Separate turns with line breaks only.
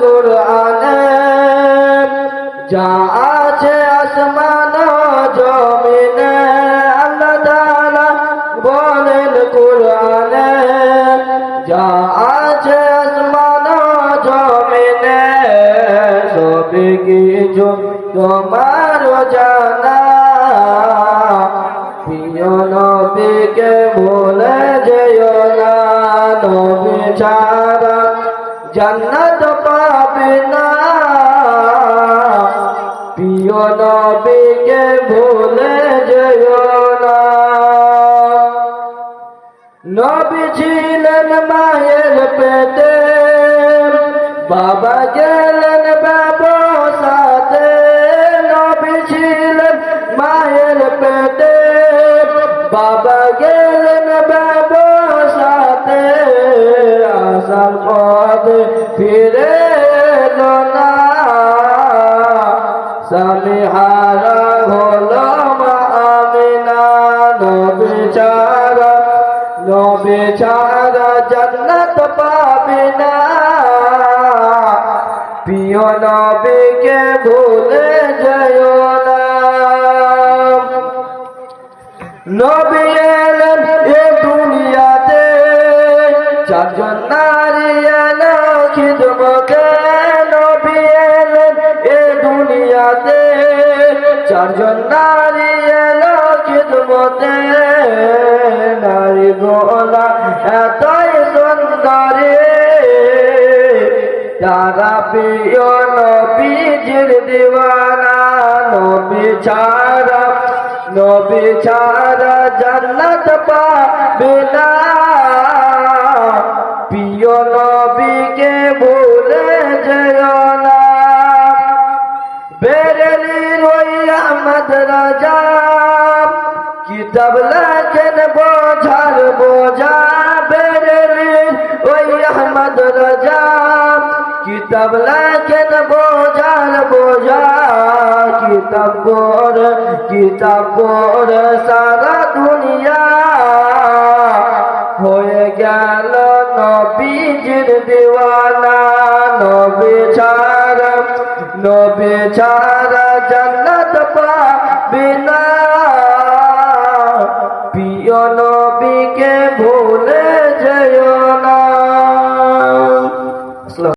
কোরআনে যা আছে আসমান জমিনে, আল্লাহ তাআলা বলেন কোরআনে যা আছে আসমান জমিনে সব কিছু তোমার জানা প্রিয় নবীকে ভুলে যেও না, নবী ছাড়া জান্নাত নবীকে ভুলে যেও না। নবী ছিলেন মায়ের পেটে, বাবা গেলেন ব্যবসাতে। নবী ছিলেন মায়ের পেটে, বাবা গেলেন ব্যবসাতে। আসার পথে ফিরে নবী চারা নবে চারা জন্নত পাবে না। প্রিয় নবীকে ভুলে যায় না। তারা প্রিয় নবীজির দিওয়ানা, নবী ছাড়া নবী ছাড়া জান্নাত পাবে না। প্রিয় নবীকে ভুলে যেও বেরেলি রই আহমদ কিতাব লেখেন বোঝার বোঝা। বেরেলি ওই আহমদ রাজা কিতাব লেখেন বোঝার বোঝা কিতাব পড় কিতাব পড় সারা দুনিয়া হয়ে গেল নবীজির দিওয়ানা নবী ছাড়া নবী ছাড়া জান্নাত পাবে না প্রিয় নবীকে ভুলে